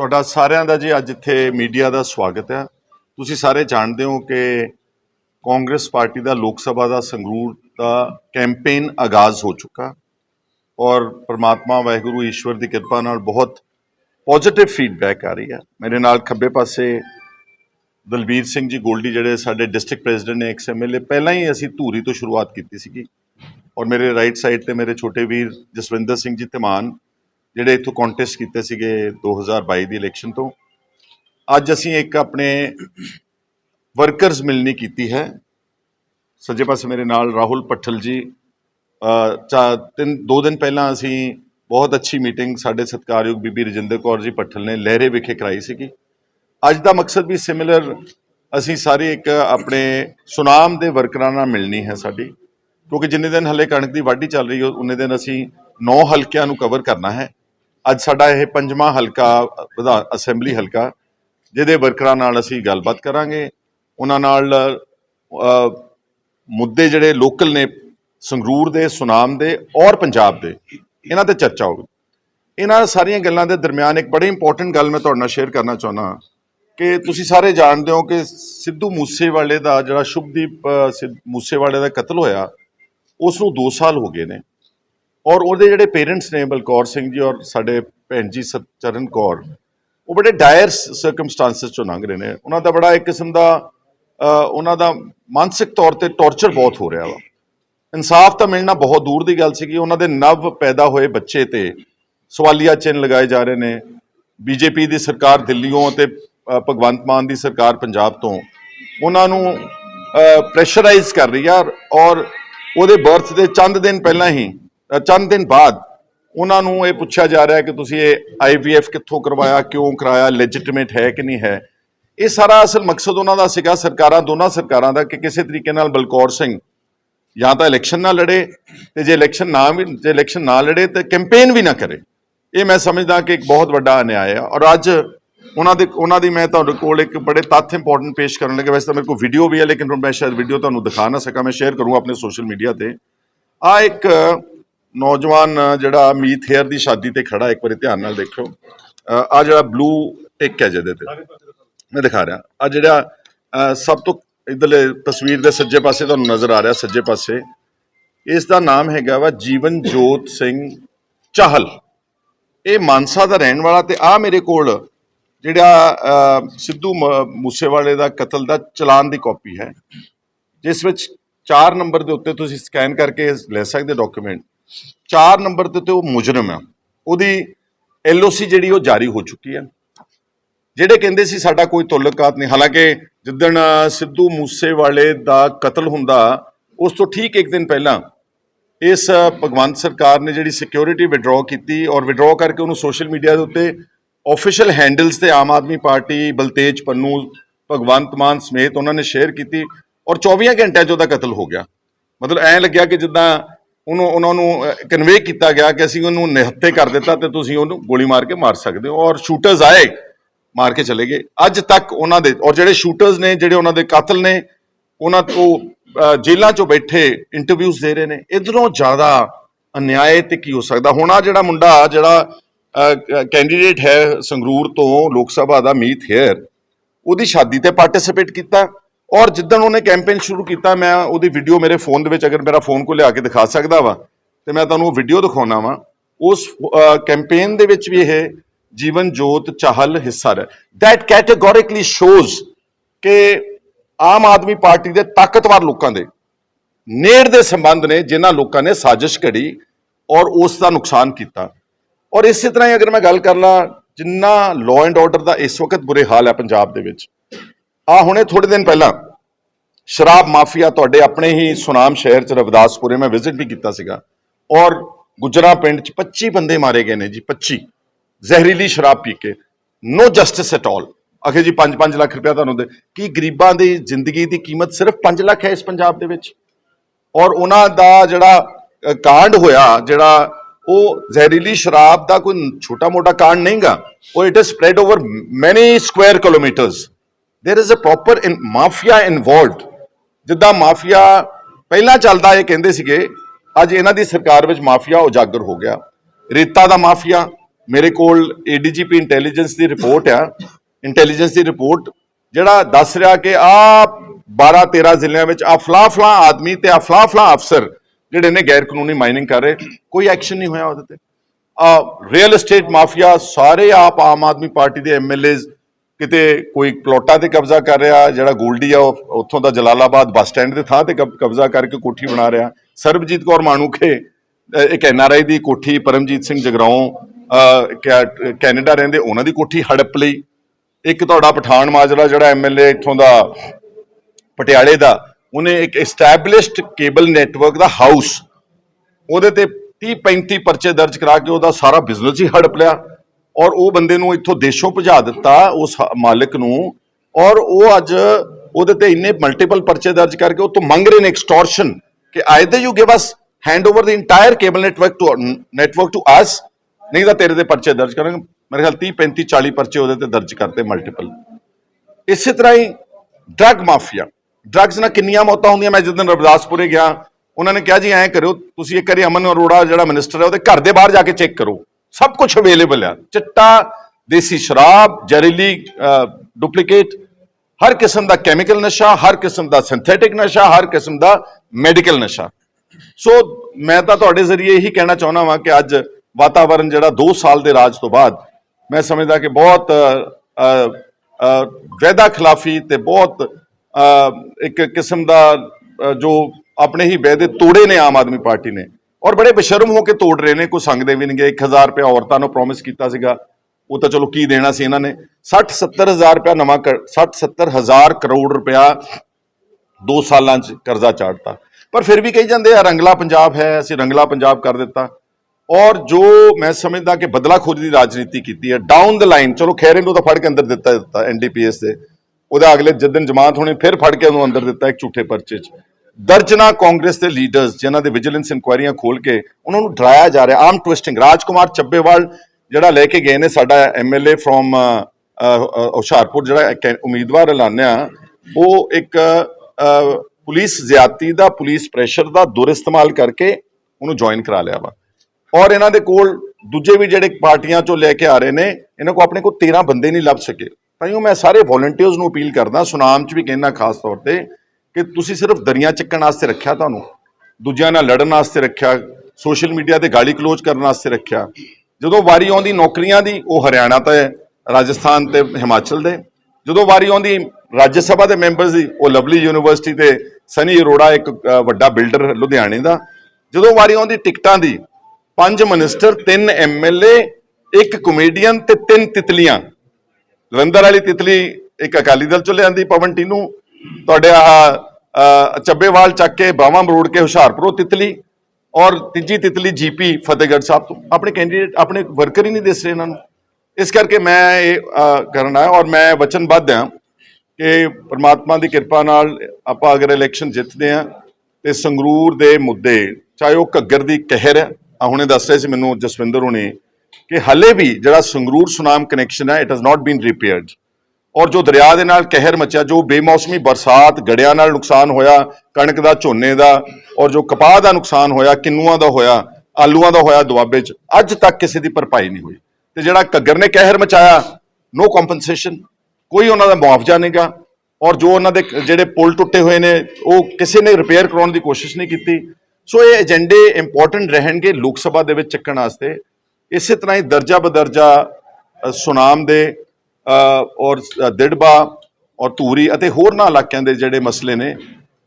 ਤੁਹਾਡਾ ਸਾਰਿਆਂ ਦਾ ਜੀ ਅੱਜ ਇੱਥੇ ਮੀਡੀਆ ਦਾ ਸਵਾਗਤ ਹੈ। ਤੁਸੀਂ ਸਾਰੇ ਜਾਣਦੇ ਹੋ ਕਿ ਕਾਂਗਰਸ ਪਾਰਟੀ ਦਾ ਲੋਕ ਸਭਾ ਦਾ ਸੰਗਰੂਰ ਦਾ ਕੈਂਪੇਨ ਆਗਾਜ਼ ਹੋ ਚੁੱਕਾ ਔਰ ਪ੍ਰਮਾਤਮਾ ਵਾਹਿਗੁਰੂ ਈਸ਼ਵਰ ਦੀ ਕਿਰਪਾ ਨਾਲ ਬਹੁਤ ਪੋਜ਼ਿਟਿਵ ਫੀਡਬੈਕ ਆ ਰਹੀ ਹੈ। ਮੇਰੇ ਨਾਲ ਖੱਬੇ ਪਾਸੇ ਦਲਬੀਰ ਸਿੰਘ ਜੀ ਗੋਲਡੀ ਜਿਹੜੇ ਸਾਡੇ ਡਿਸਟ੍ਰਿਕਟ ਪ੍ਰੈਜ਼ੀਡੈਂਟ ਨੇ ਐਕਸ ਐਮਐਲਏ ਪਹਿਲਾਂ ਹੀ ਅਸੀਂ ਧੂਰੀ ਤੋਂ ਸ਼ੁਰੂਆਤ ਕੀਤੀ ਸੀਗੀ। ਔਰ ਮੇਰੇ ਰਾਈਟ ਸਾਈਡ ਤੇ ਮੇਰੇ ਛੋਟੇ ਵੀਰ ਜਸਵਿੰਦਰ ਸਿੰਘ ਜੀ ਧਮਾਨ ਜਿਹੜੇ ਇੱਥੋਂ ਕੰਟੈਸਟ ਕੀਤੇ ਸੀਗੇ 2022 ਦੀ ਇਲੈਕਸ਼ਨ ਤੋਂ, ਅੱਜ ਅਸੀਂ ਇੱਕ ਆਪਣੇ ਵਰਕਰਸ ਮਿਲਣੀ ਕੀਤੀ ਹੈ। ਸੱਜੇ ਪਾਸੇ ਮੇਰੇ ਨਾਲ ਰਾਹੁਲ ਪੱਠਲ ਜੀ ਚਾ, ਤਿੰਨ, ਦੋ ਦਿਨ ਪਹਿਲਾਂ ਅਸੀਂ ਬਹੁਤ ਅੱਛੀ ਮੀਟਿੰਗ ਸਾਡੇ ਸਤਿਕਾਰਯੋਗ ਬੀਬੀ ਰਜਿੰਦਰ ਕੌਰ ਜੀ ਪੱਠਲ ਨੇ ਲਹਿਰੇ ਵਿਖੇ ਕਰਾਈ ਸੀਗੀ। ਅੱਜ ਦਾ ਮਕਸਦ ਵੀ ਸਿਮਿਲਰ ਅਸੀਂ ਸਾਰੇ ਇੱਕ ਆਪਣੇ ਸੁਨਾਮ ਦੇ ਵਰਕਰਾਂ ਨਾਲ ਮਿਲਣੀ ਹੈ ਸਾਡੀ, ਕਿਉਂਕਿ ਜਿੰਨੇ ਦਿਨ ਹਲੇ ਕਣਕ ਦੀ ਵਾਢੀ ਚੱਲ ਰਹੀ ਹੈ ਉਹਨੇ ਦਿਨ ਅਸੀਂ 9 ਹਲਕਿਆਂ ਨੂੰ ਕਵਰ ਕਰਨਾ ਹੈ। ਅੱਜ ਸਾਡਾ ਇਹ ਪੰਜਵਾਂ ਹਲਕਾ ਵਿਧਾਨ ਅਸੈਂਬਲੀ ਹਲਕਾ ਜਿਹਦੇ ਵਰਕਰਾਂ ਨਾਲ ਅਸੀਂ ਗੱਲਬਾਤ ਕਰਾਂਗੇ। ਉਹਨਾਂ ਨਾਲ ਮੁੱਦੇ ਜਿਹੜੇ ਲੋਕਲ ਨੇ ਸੰਗਰੂਰ ਦੇ ਸੁਨਾਮ ਦੇ ਔਰ ਪੰਜਾਬ ਦੇ ਇਹਨਾਂ ਤੇ ਚਰਚਾ ਹੋਵੇ ਇਹਨਾਂ ਸਾਰੀਆਂ ਗੱਲਾਂ ਦੇ ਦਰਮਿਆਨ ਇੱਕ ਬੜੀ ਇੰਪੋਰਟੈਂਟ ਗੱਲ ਮੈਂ ਤੁਹਾਡੇ ਨਾਲ ਸ਼ੇਅਰ ਕਰਨਾ ਚਾਹੁੰਦਾ ਕਿ ਤੁਸੀਂ ਸਾਰੇ ਜਾਣਦੇ ਹੋ ਕਿ ਸਿੱਧੂ ਮੂਸੇਵਾਲੇ ਦਾ ਜਿਹੜਾ ਸ਼ੁਭਦੀਪ ਅ, ਮੂਸੇਵਾਲੇ ਦਾ ਕਤਲ ਹੋਇਆ ਉਸ ਨੂੰ 2 ਸਾਲ ਹੋ ਗਏ ਨੇ। ਔਰ ਉਹਦੇ ਜਿਹੜੇ ਪੇਰੈਂਟਸ ਨੇ ਬਲਕੌਰ ਸਿੰਘ ਜੀ ਔਰ ਸਾਡੇ ਭੈਣ ਜੀ ਸਤਚਰਨ ਕੌਰ, ਉਹ ਬੜੇ ਡਾਇਰ ਸਰਕਮਸਟੈਂਸਸ ਚੋਂ ਲੰਘ ਰਹੇ ਨੇ। ਉਹਨਾਂ ਦਾ ਬੜਾ ਇੱਕ ਕਿਸਮ ਦਾ ਉਹਨਾਂ ਦਾ ਮਾਨਸਿਕ ਤੌਰ ਤੇ ਟੌਰਚਰ ਬਹੁਤ ਹੋ ਰਿਹਾ ਵਾ। ਇਨਸਾਫ ਤਾਂ ਮਿਲਣਾ ਬਹੁਤ ਦੂਰ ਦੀ ਗੱਲ ਸੀਗੀ। ਉਹਨਾਂ ਦੇ ਨਵ ਪੈਦਾ ਹੋਏ ਬੱਚੇ ਤੇ ਸਵਾਲੀਆ ਚਿੰਨ੍ਹ ਲਗਾਏ ਜਾ ਰਹੇ ਨੇ। ਬੀਜੇਪੀ ਦੀ ਸਰਕਾਰ ਦਿੱਲੀੋਂ ਤੇ ਭਗਵੰਤ ਮਾਨ ਦੀ ਸਰਕਾਰ ਪੰਜਾਬ ਤੋਂ। ਉਹਨਾਂ ਨੂੰ ਪ੍ਰੈਸ਼ਰਾਈਜ਼ ਕਰ ਰਹੀ ਆ ਔਰ ਉਹਦੇ ਬਰਥ ਦੇ ਚੰਦ ਦਿਨ ਪਹਿਲਾਂ ਹੀ ਚੰਦ ਦਿਨ ਬਾਅਦ ਉਹਨਾਂ ਨੂੰ ਇਹ ਪੁੱਛਿਆ ਜਾ ਰਿਹਾ ਕਿ ਤੁਸੀਂ ਇਹ ਆਈਵੀਐਫ ਕਿੱਥੋਂ ਕਰਵਾਇਆ, ਕਿਉਂ ਕਰਾਇਆ ਲੈਜਿਟਿਮੇਟ ਹੈ ਕਿ ਨਹੀਂ ਹੈ? ਇਹ ਸਾਰਾ ਅਸਲ ਮਕਸਦ ਉਹਨਾਂ ਦਾ ਸੀਗਾ, ਸਰਕਾਰਾਂ, ਦੋਨਾਂ ਸਰਕਾਰਾਂ ਦਾ ਕਿ ਕਿਸੇ ਤਰੀਕੇ ਨਾਲ ਬਲਕੌਰ ਸਿੰਘ ਜਾਂ ਤਾਂ ਇਲੈਕਸ਼ਨ ਨਾ ਲੜੇ ਤੇ ਜੇ ਇਲੈਕਸ਼ਨ ਨਾ ਵੀ, ਜੇ ਇਲੈਕਸ਼ਨ ਨਾ ਲੜੇ ਤੇ ਕੈਂਪੇਨ ਵੀ ਨਾ ਕਰੇ। ਇਹ ਮੈਂ ਸਮਝਦਾ ਕਿ ਇੱਕ ਬਹੁਤ ਵੱਡਾ ਅਨਿਆਏ ਆ ਔਰ ਅੱਜ ਉਹਨਾਂ ਦੇ, ਉਹਨਾਂ ਦੀ ਮੈਂ ਤੁਹਾਡੇ ਕੋਲ ਇੱਕ ਬੜੇ ਤੱਥ ਇੰਪੋਰਟੈਂਟ ਪੇਸ਼ ਕਰਨ ਲੱਗਾ। ਵੈਸੇ ਤਾਂ ਮੇਰੇ ਕੋਲ ਵੀਡੀਓ ਵੀ ਹੈ, ਲੇਕਿਨ ਹੁਣ ਮੈਂ ਸ਼ਾਇਦ ਵੀਡੀਓ ਤੁਹਾਨੂੰ ਦਿਖਾ ਨਾ ਸਕਾਂ, ਮੈਂ ਸ਼ੇਅਰ ਕਰੂੰ ਆਪਣੇ ਸੋਸ਼ਲ ਮੀਡੀਆ ਤੇ। ਆ ਇੱਕ ਨੌਜਵਾਨ ਜਿਹੜਾ ਮੀਤ ਹੇਅਰ ਦੀ ਸ਼ਾਦੀ ਤੇ ਖੜਾ, ਇੱਕ ਵਾਰੀ ਧਿਆਨ ਨਾਲ ਦੇਖਿਓ। ਆ ਜਿਹੜਾ ਬਲੂ ਟਿਕ ਹੈ ਜਿਹਦੇ ਤੇ। ਮੈਂ ਦਿਖਾ ਰਿਹਾ। ਆ ਜਿਹੜਾ ਸਭ ਤੋਂ ਇਧਰਲੇ ਤਸਵੀਰ ਦੇ ਸੱਜੇ ਪਾਸੇ ਤੁਹਾਨੂੰ ਨਜ਼ਰ ਆ ਰਿਹਾ, ਸੱਜੇ ਪਾਸੇ। ਇਸ ਦਾ ਨਾਮ ਹੈਗਾ ਵਾ ਜੀਵਨ ਜੋਤ ਸਿੰਘ ਚਾਹਲ। ਇਹ ਮਾਨਸਾ ਦਾ ਰਹਿਣ ਵਾਲਾ ਤੇ ਆ ਮੇਰੇ ਕੋਲ ਜਿਹੜਾ ਸਿੱਧੂ ਮ- ਮੂਸੇਵਾਲੇ ਦਾ ਕਤਲ ਦਾ ਚਲਾਨ ਦੀ ਕਾਪੀ ਹੈ। ਜਿਸ ਵਿੱਚ 4 ਨੰਬਰ ਦੇ ਉੱਤੇ ਤੁਸੀਂ ਸਕੈਨ ਕਰਕੇ ਲੈ ਸਕਦੇ ਡਾਕੂਮੈਂਟ। 4 ਨੰਬਰ ਤੇ ਉੱਤੇ ਉਹ ਮੁਜਰਮ ਆ। ਉਹਦੀ ਐਲਓਸੀ ਜਿਹੜੀ ਉਹ ਜਾਰੀ ਹੋ ਚੁੱਕੀ ਹੈ ਜਿਹੜੇ ਕਹਿੰਦੇ ਸੀ ਸਾਡਾ ਕੋਈ ਤੁਲਕਾਤ ਨਹੀਂ, ਹਾਲਾਂਕਿ ਜਿੱਦਣ ਸਿੱਧੂ ਮੂਸੇਵਾਲੇ ਦਾ ਕਤਲ ਹੁੰਦਾ, ਉਸ ਤੋਂ ਠੀਕ ਇੱਕ ਦਿਨ ਪਹਿਲਾਂ ਇਸ ਭਗਵੰਤ ਸਰਕਾਰ ਨੇ ਜਿਹੜੀ ਸਿਕਿਉਰਿਟੀ ਵਿਡਰਾਅ ਕੀਤੀ ਔਰ ਵਿਡਰਾਅ ਕਰਕੇ ਉਹਨੂੰ ਸੋਸ਼ਲ ਮੀਡੀਆ ਦੇ ਉੱਤੇ ਆਫੀਸ਼ੀਅਲ ਹੈਂਡਲਸ ਤੇ ਆਮ ਆਦਮੀ ਪਾਰਟੀ, ਬਲਤੇਜ, ਪੰਨੂ, ਭਗਵੰਤ ਮਾਨ ਸਮੇਤ ਉਹਨਾਂ ਨੇ ਸ਼ੇਅਰ ਕੀਤੀ ਔਰ 24 ਘੰਟਿਆਂ 'ਚ ਉਹਦਾ ਕਤਲ ਹੋ ਗਿਆ। ਮਤਲਬ ਐਂ ਲੱਗਿਆ ਕਿ ਜਿੱਦਾਂ ਉਹਨੂੰ, ਉਹਨਾਂ ਨੂੰ ਕਨਵੇ ਕੀਤਾ ਗਿਆ ਕਿ ਅਸੀਂ ਉਹਨੂੰ ਨਿਹੱਥੇ ਕਰ ਦਿੱਤਾ ਤੇ ਤੁਸੀਂ ਉਹਨੂੰ ਗੋਲੀ ਮਾਰ ਕੇ ਮਾਰ ਸਕਦੇ ਹੋ ਔਰ ਸ਼ੂਟਰਸ ਆਏ, ਮਾਰ ਕੇ ਚਲੇ ਗਏ। ਅੱਜ ਤੱਕ ਉਹਨਾਂ ਦੇ, ਔਰ ਜਿਹੜੇ ਸ਼ੂਟਰਸ ਨੇ, ਜਿਹੜੇ ਉਹਨਾਂ ਦੇ ਕਾਤਲ ਨੇ, ਉਹਨਾਂ ਤੋਂ ਜੇਲ੍ਹਾਂ 'ਚੋਂ ਬੈਠੇ ਇੰਟਰਵਿਊਜ਼ ਦੇ ਰਹੇ ਨੇ। ਇਧਰੋਂ ਜ਼ਿਆਦਾ ਅਨਿਆਏ ਤੇ ਕੀ ਹੋ ਸਕਦਾ? ਹੁਣ ਆ ਜਿਹੜਾ ਮੁੰਡਾ ਜਿਹੜਾ ਕੈਂਡੀਡੇਟ ਹੈ ਸੰਗਰੂਰ ਤੋਂ ਲੋਕ ਸਭਾ ਦਾ ਮੀਤ ਹੇਅਰ, ਉਹਦੀ ਸ਼ਾਦੀ ਤੇ ਪਾਰਟਿਸਿਪੇਟ ਕੀਤਾ। ਔਰ ਜਿੱਦਣ ਉਹਨੇ ਕੈਂਪੇਨ ਸ਼ੁਰੂ ਕੀਤਾ, ਮੈਂ ਉਹਦੀ ਵੀਡੀਓ ਮੇਰੇ ਫੋਨ ਦੇ ਵਿੱਚ ਅਗਰ ਮੇਰਾ ਫੋਨ ਕੋ ਲਿਆ ਕੇ ਦਿਖਾ ਸਕਦਾ ਵਾ, ਤੇ ਮੈਂ ਤੁਹਾਨੂੰ ਉਹ ਵੀਡੀਓ ਦਿਖਾਉਣਾ ਵਾ। ਉਸ ਕੈਂਪੇਨ ਦੇ ਵਿੱਚ ਵੀ ਇਹ ਜੀਵਨ ਜੋਤ ਚਾਹਲ ਹਿੱਸਾ ਰਿਹਾ। ਦੈਟ ਕੈਟੇਗੋਰਿਕਲੀ ਸ਼ੋਜ਼ ਕਿ ਆਮ ਆਦਮੀ ਪਾਰਟੀ ਦੇ ਤਾਕਤਵਰ ਲੋਕਾਂ ਦੇ ਨੇੜ ਦੇ ਸੰਬੰਧ ਨੇ, ਜਿਨ੍ਹਾਂ ਲੋਕਾਂ ਨੇ ਸਾਜ਼ਿਸ਼ ਘੜੀ ਔਰ ਉਸ ਦਾ ਨੁਕਸਾਨ ਕੀਤਾ। ਔਰ ਇਸੇ ਤਰ੍ਹਾਂ ਹੀ ਅਗਰ ਮੈਂ ਗੱਲ ਕਰ ਲਾਂ, ਜਿੰਨਾ ਲਾਅ ਐਂਡ ਆਰਡਰ ਦਾ ਇਸ ਵਕਤ ਬੁਰੇ ਹਾਲ ਹੈ ਪੰਜਾਬ ਦੇ ਵਿੱਚ ਆ ਹੁਣੇ ਥੋੜੇ ਦਿਨ ਪਹਿਲਾਂ ਸ਼ਰਾਬ ਮਾਫੀਆ ਤੁਹਾਡੇ ਆਪਣੇ ਹੀ ਸੁਨਾਮ ਸ਼ਹਿਰ ਚ ਰਵਿਦਾਸਪੁਰੇ ਮੈਂ ਵਿਜ਼ਿਟ ਵੀ ਕੀਤਾ ਸੀਗਾ। ਔਰ ਗੁਜਰਾ ਪਿੰਡ ਚ 25 ਬੰਦੇ ਮਾਰੇ ਗਏ ਨੇ ਜੀ 25 ਜ਼ਹਿਰੀਲੀ ਸ਼ਰਾਬ ਪੀ ਕੇ। ਨੋ ਜਸਟਿਸ ਐਟ ਆਲ ਅਖੇ ਜੀ 5-5 ਲੱਖ ਰੁਪਇਆ ਤੁਹਾਨੂੰ ਦੇ। ਕੀ ਗਰੀਬਾਂ ਦੀ ਜ਼ਿੰਦਗੀ ਦੀ ਕੀਮਤ ਸਿਰਫ 5 ਲੱਖ ਹੈ ਇਸ ਪੰਜਾਬ ਦੇ ਵਿੱਚ? ਔਰ ਉਹਨਾਂ ਦਾ ਜਿਹੜਾ ਕਾਂਡ ਹੋਇਆ, ਜਿਹੜਾ ਉਹ ਜ਼ਹਿਰੀਲੀ ਸ਼ਰਾਬ ਦਾ ਕੋਈ ਛੋਟਾ ਮੋਟਾ ਕਾਂਡ ਨਹੀਂਗਾ। ਉਹ it is spread over many square kilometres there is a proper in mafia involved ਜਿੱਦਾਂ ਮਾਫੀਆ ਪਹਿਲਾਂ ਚੱਲਦਾ ਇਹ ਕਹਿੰਦੇ ਸੀਗੇ ਅੱਜ ਇਹਨਾਂ ਦੀ ਸਰਕਾਰ ਵਿੱਚ ਮਾਫੀਆ ਉਜਾਗਰ ਹੋ ਗਿਆ ਰੇਤਾ ਦਾ ਮਾਫੀਆ ਮੇਰੇ ਕੋਲ ਏਡੀਜੀਪੀ ਇੰਟੈਲੀਜੈਂਸ ਦੀ ਰਿਪੋਰਟ ਆ ਇੰਟੈਲੀਜੈਂਸ ਦੀ ਰਿਪੋਰਟ ਜਿਹੜਾ ਦੱਸ ਰਿਹਾ ਕਿ ਆ 12 13 ਜ਼ਿਲ੍ਹਿਆਂ ਵਿੱਚ ਆ ਫਲਾ ਫਲਾ ਆਦਮੀ ਤੇ ਆ ਫਲਾ ਫਲਾ ਅਫਸਰ ਜਿਹੜੇ ਨੇ ਗੈਰ ਕਾਨੂੰਨੀ ਮਾਈਨਿੰਗ ਕਰ ਰਹੇ ਕੋਈ ਐਕਸ਼ਨ ਨਹੀਂ ਹੋਇਆ ਉਹਦੇ ਤੇ ਆ ਰੀਅਲ ਏਸਟੇਟ ਮਾਫੀਆ ਸਾਰੇ ਆਪ ਆਮ ਆਦਮੀ ਪਾਰਟੀ ਦੇ ਐਮਐਲਏਜ਼ ਕਿਤੇ ਕੋਈ ਪਲੋਟਾਂ ਤੇ ਕਬਜ਼ਾ ਕਰ ਰਿਹਾ ਜਿਹੜਾ ਗੋਲਡੀ ਆ ਉਹ ਉੱਥੋਂ ਦਾ ਜਲਾਲਾਬਾਦ ਬੱਸ ਸਟੈਂਡ ਦੇ ਥਾਂ ਤੇ ਕਬਜ਼ਾ ਕਰਕੇ ਕੋਠੀ ਬਣਾ ਰਿਹਾ। ਸਰਬਜੀਤ ਕੌਰ ਮਾਣੂਕੇ ਅ, ਇੱਕ ਐਨਆਰਆਈ ਦੀ ਕੋਠੀ ਪਰਮਜੀਤ ਸਿੰਘ ਜਗਰਾਉਂ ਕੈ- ਕੈਨੇਡਾ ਰਹਿੰਦੇ ਉਹਨਾਂ ਦੀ ਕੋਠੀ ਹੜਪ ਲਈ। ਇੱਕ ਤੁਹਾਡਾ ਪਠਾਨ ਮਾਜਰਾ ਜਿਹੜਾ ਐਮਐਲਏ ਇੱਥੋਂ ਦਾ ਪਟਿਆਲੇ ਦਾ ਉਹਨੇ ਇੱਕ ਐਸਟੈਬਲਿਸ਼ਡ ਕੇਬਲ ਨੈਟਵਰਕ ਦਾ ਹਾਊਸ ਉਹਦੇ ਤੇ 30 35 ਪਰਚੇ ਦਰਜ ਕਰਾ ਕੇ ਉਹਦਾ ਸਾਰਾ ਬਿਜ਼ਨਸ ਹੀ ਹੜਪ ਲਿਆ। ਔਰ ਉਹ ਬੰਦੇ ਨੂੰ ਇੱਥੋਂ ਦੇਸ਼ੋਂ ਭਜਾ ਦਿੱਤਾ ਉਸ ਮਾਲਕ ਨੂੰ ਔਰ ਉਹ ਅੱਜ ਉਹਦੇ ਤੇ ਇੰਨੇ ਮਲਟੀਪਲ ਪਰਚੇ ਦਰਜ ਕਰਕੇ ਉਹ ਤੋਂ ਮੰਗ ਰਹੇ ਨੇ ਐਕਸਟੋਰਸ਼ਨ ਕਿ either you give us hand over the entire cable network to network to us ਨਹੀਂ ਤਾਂ ਤੇਰੇ ਤੇ ਪਰਚੇ ਦਰਜ ਕਰਾਂਗੇ ਮੇਰੇ ਖਿਆਲ 30 35 40 ਪਰਚੇ ਉਹਦੇ ਤੇ ਦਰਜ ਕਰਤੇ ਮਲਟੀਪਲ ਇਸੇ ਤਰ੍ਹਾਂ ਹੀ ਡਰੱਗ ਮਾਫੀਆ ਡਰੱਗਸ ਨਾਲ ਕਿੰਨੀਆਂ ਮੌਤਾਂ ਹੁੰਦੀਆਂ। ਮੈਂ ਜਦੋਂ ਰਵਿਦਾਸਪੁਰੇ ਗਿਆ, ਉਹਨਾਂ ਨੇ ਕਿਹਾ ਜੀ, ਐਂ ਕਰਿਓ, ਤੁਸੀਂ ਇੱਕ ਵਾਰੀ ਅਮਨ ਅਰੋੜਾ ਜਿਹੜਾ ਮਿਨਿਸਟਰ ਹੈ, ਉਹਦੇ ਘਰ ਦੇ ਬਾਹਰ ਜਾ ਕੇ ਚੈੱਕ ਕਰੋ। ਸਭ ਕੁਝ ਅਵੇਲੇਬਲ ਆ ਚਿੱਟਾ ਦੇਸੀ ਸ਼ਰਾਬ ਜ਼ਹਿਰੀਲੀ ਡੁਪਲੀਕੇਟ ਹਰ ਕਿਸਮ ਦਾ ਕੈਮੀਕਲ ਨਸ਼ਾ ਹਰ ਕਿਸਮ ਦਾ ਸਿੰਥੈਟਿਕ ਨਸ਼ਾ ਹਰ ਕਿਸਮ ਦਾ ਮੈਡੀਕਲ ਨਸ਼ਾ ਸੋ ਮੈਂ ਤਾਂ ਤੁਹਾਡੇ ਜ਼ਰੀਏ ਇਹੀ ਕਹਿਣਾ ਚਾਹੁੰਦਾ ਵਾਂ ਕਿ ਅੱਜ ਵਾਤਾਵਰਣ ਜਿਹੜਾ 2 ਸਾਲ ਦੇ ਰਾਜ ਤੋਂ ਬਾਅਦ ਮੈਂ ਸਮਝਦਾ ਕਿ ਬਹੁਤ ਅ, ਵੈਦਾ ਖਿਲਾਫੀ ਤੇ ਬਹੁਤ ਇੱਕ ਕਿਸਮ ਦਾ ਜੋ ਆਪਣੇ ਹੀ ਵਾਅਦੇ ਤੋੜੇ ਨੇ ਆਮ ਆਦਮੀ ਪਾਰਟੀ ਨੇ ਔਰ ਬੜੇ ਬੇਸ਼ਰਮ ਹੋ ਕੇ ਤੋੜ ਰਹੇ ਨੇ, ਕੋਈ ਸੰਗਦੇ ਵੀ ਨਹੀਂਗੇ 1000 ਰੁਪਏ ਔਰਤਾਂ ਨੂੰ ਪ੍ਰੋਮਿਸ ਕੀਤਾ ਸੀਗਾ। ਉਹ ਤਾਂ ਚਲੋ ਕੀ ਦੇਣਾ ਸੀ ਇਹਨਾਂ ਨੇ? 60 70 ਹਜ਼ਾਰ ਰੁਪਇਆ ਨਵਾਂ 60 70 ਹਜ਼ਾਰ ਕਰੋੜ ਰੁਪਇਆ 2 ਸਾਲਾਂ 'ਚ ਕਰਜ਼ਾ ਚਾੜਤਾ। ਪਰ ਫਿਰ ਵੀ ਕਹੀ ਜਾਂਦੇ ਆ, ਰੰਗਲਾ ਪੰਜਾਬ ਹੈ, ਅਸੀਂ ਰੰਗਲਾ ਪੰਜਾਬ ਕਰ ਦਿੱਤਾ। ਔਰ ਜੋ ਮੈਂ ਸਮਝਦਾ ਕਿ ਬਦਲਾ ਖੋਜ ਦੀ ਰਾਜਨੀਤੀ ਕੀਤੀ ਹੈ ਡਾਊਨ ਦ ਲਾਈਨ ਚਲੋ ਖੈਰੇ ਨੂੰ ਤਾਂ ਫੜ ਕੇ ਅੰਦਰ ਦਿੱਤਾ ਦਿੱਤਾ ਐਨਡੀਪੀਐਸ ਦੇ। ਉਹਦਾ ਅਗਲੇ ਜਿੱਦਨ ਜਮਾਤ ਹੋਣੀ, ਫਿਰ ਫੜ ਕੇ ਉਹਨੂੰ ਅੰਦਰ ਦਿੱਤਾ ਇੱਕ ਝੂਠੇ ਪਰਚੇ 'ਚ। ਦਰਜਨਾ ਕਾਂਗਰਸ ਦੇ ਲੀਡਰਸ ਜਿਨ੍ਹਾਂ ਦੇ ਵਿਜੀਲੈਂਸ ਇਨਕੁਆਇਰੀਆਂ ਖੋਲ ਕੇ ਉਹਨਾਂ ਨੂੰ ਡਰਾਇਆ ਜਾ ਰਿਹਾ। ਆਮ ਟਵਿਸਟਿੰਗ, ਰਾਜਕੁਮਾਰ ਚੱਬੇਵਾਲ ਜਿਹੜਾ ਲੈ ਕੇ ਗਏ ਨੇ ਸਾਡਾ ਐਮਐਲਏ ਫਰੋਮ ਹੁਸ਼ਿਆਰਪੁਰ, ਜਿਹੜਾ ਕੈ- ਉਮੀਦਵਾਰ ਐਲਾਨਿਆ, ਉਹ ਇੱਕ ਪੁਲਿਸ ਜ਼ਿਆਤੀ ਦਾ, ਪੁਲਿਸ ਪ੍ਰੈਸ਼ਰ ਦਾ ਦੁਰਇਸਤੇਮਾਲ ਕਰਕੇ ਉਹਨੂੰ ਜੁਆਇਨ ਕਰਾ ਲਿਆ ਵਾ। ਔਰ ਇਹਨਾਂ ਦੇ ਕੋਲ ਦੂਜੇ ਵੀ ਜਿਹੜੇ ਪਾਰਟੀਆਂ ਚੋਂ ਲੈ ਕੇ ਆ ਰਹੇ ਨੇ, ਇਹਨਾਂ ਕੋ ਆਪਣੇ ਕੋਲ 13 ਬੰਦੇ ਨਹੀਂ ਲੱਭ ਸਕੇ। ਤਾਈਓ ਮੈਂ ਸਾਰੇ ਵੋਲੰਟੀਅਰਸ ਨੂੰ ਅਪੀਲ ਕਰਦਾ, ਸੁਨਾਮ ਚ ਵੀ ਕਹਿਣਾ ਖਾਸ ਤੌਰ ਤੇ ਕਿ ਤੁਸੀਂ ਸਿਰਫ ਦਰੀਆਂ ਚੱਕਣ ਵਾਸਤੇ ਰੱਖਿਆ ਤੁਹਾਨੂੰ, ਦੂਜਿਆਂ ਨਾਲ ਲੜਨ ਵਾਸਤੇ ਰੱਖਿਆ, ਸੋਸ਼ਲ ਮੀਡੀਆ ਤੇ ਗਾਲੀ ਕਲੋਜ਼ ਕਰਨ ਵਾਸਤੇ ਰੱਖਿਆ। ਜਦੋਂ ਵਾਰੀ ਆਉਂਦੀ ਨੌਕਰੀਆਂ ਦੀ, ਉਹ ਹਰਿਆਣਾ ਤੇ, ਰਾਜਸਥਾਨ ਤੇ, ਹਿਮਾਚਲ ਦੇ। ਜਦੋਂ ਵਾਰੀ ਆਉਂਦੀ ਰਾਜ ਸਭਾ ਦੇ ਮੈਂਬਰਸ ਦੀ, ਉਹ ਲਵਲੀ ਯੂਨੀਵਰਸਿਟੀ ਤੇ, ਸਨੀ ਅਰੋੜਾ ਇੱਕ ਵੱਡਾ ਬਿਲਡਰ ਲੁਧਿਆਣੇ ਦਾ। ਜਦੋਂ ਵਾਰੀ ਆਉਂਦੀ ਟਿਕਟਾਂ ਦੀ, ਪੰਜ ਮਿਨਿਸਟਰ, ਤਿੰਨ ਐਮਐਲਏ ਇੱਕ ਕਮੇਡੀਅਨ ਤੇ ਤਿੰਨ ਤਿਤਲੀਆਂ। ਜਲੰਧਰ ਵਾਲੀ ਤਿਤਲੀ ਇੱਕ ਅਕਾਲੀ ਦਲ ਚੋਂ ਲਿਆਂਦੀ, ਪਵਨ ਟੀਨੂ। ਤੁਹਾਡੇ ਆਹ ਚੱਬੇਵਾਲ ਚੱਕ ਕੇ ਬਾਵਾ ਮਰੋੜ ਕੇ ਹੁਸ਼ਿਆਰਪੁਰੋਂ ਤਿਤਲੀ ਔਰ ਤੀਜੀ ਤਿਤਲੀ ਜੀਪੀ ਫਤਿਹਗੜ੍ਹ ਸਾਹਿਬ ਤੋਂ। ਆਪਣੇ ਕੈਂਡੀਡੇਟ ਆਪਣੇ ਵਰਕਰ ਹੀ ਨਹੀਂ ਦਿਸ ਰਹੇ ਇਹਨਾਂ ਨੂੰ। ਇਸ ਕਰਕੇ ਮੈਂ ਇਹ ਕਰਨਾ ਕਰਨ ਔਰ ਮੈਂ ਵਚਨਬੱਧ ਹਾਂ ਕਿ ਪ੍ਰਮਾਤਮਾ ਦੀ ਕਿਰਪਾ ਨਾਲ ਆਪਾਂ ਅਗਰ ਇਲੈਕਸ਼ਨ ਜਿੱਤਦੇ ਆ ਤੇ ਸੰਗਰੂਰ ਦੇ ਮੁੱਦੇ, ਚਾਹੇ ਉਹ ਘੱਗਰ ਦੀ ਕਹਿਰ ਹੈ ਆ ਹੁਣੇ ਦੱਸ ਰਹੇ ਸੀ ਮੈਨੂੰ ਜਸਵਿੰਦਰ ਹੁਣੇ ਕਿ ਹਲੇ ਵੀ ਜਿਹੜਾ ਸੰਗਰੂਰ ਸੁਨਾਮ ਕਨੈਕਸ਼ਨ ਹੈ it has not been repaired ਔਰ ਜੋ ਦਰਿਆ ਦੇ ਨਾਲ ਕਹਿਰ ਮਚਿਆ, ਜੋ ਬੇਮੌਸਮੀ ਬਰਸਾਤ ਗੜਿਆਂ ਨਾਲ ਨੁਕਸਾਨ ਹੋਇਆ, ਕਣਕ ਦਾ, ਝੋਨੇ ਦਾ, ਔਰ ਜੋ ਕਪਾਹ ਦਾ ਨੁਕਸਾਨ ਹੋਇਆ, ਕਿੰਨੂਆਂ ਦਾ ਹੋਇਆ, ਆਲੂਆਂ ਦਾ ਹੋਇਆ ਦੁਆਬੇ 'ਚ, ਅੱਜ ਤੱਕ ਕਿਸੇ ਦੀ ਭਰਪਾਈ ਨਹੀਂ ਹੋਈ। ਤੇ ਜਿਹੜਾ ਘੱਗਰ ਨੇ ਕਹਿਰ ਮਚਾਇਆ ਨੋ ਕੰਪਨਸੇਸ਼ਨ ਕੋਈ ਉਹਨਾਂ ਦਾ ਮੁਆਵਜ਼ਾ ਨਹੀਂਗਾ ਔਰ ਜੋ ਉਹਨਾਂ ਦੇ ਜਿਹੜੇ ਪੁਲ ਟੁੱਟੇ ਹੋਏ ਨੇ, ਉਹ ਕਿਸੇ ਨੇ ਰਿਪੇਅਰ ਕਰਾਉਣ ਦੀ ਕੋਸ਼ਿਸ਼ ਨਹੀਂ ਕੀਤੀ। ਸੋ ਇਹ ਏਜੰਡੇ ਇੰਪੋਰਟੈਂਟ ਰਹਿਣਗੇ ਲੋਕ ਸਭਾ ਦੇ ਵਿੱਚ ਚੱਕਣ ਵਾਸਤੇ। ਇਸੇ ਤਰ੍ਹਾਂ ਹੀ ਦਰਜਾ ਬਦਰਜਾ ਸੁਨਾਮ ਦੇ ਔਰ ਦਿੜਬਾ ਔਰ ਧੂਰੀ ਅਤੇ ਹੋਰਨਾਂ ਇਲਾਕਿਆਂ ਦੇ ਜਿਹੜੇ ਮਸਲੇ ਨੇ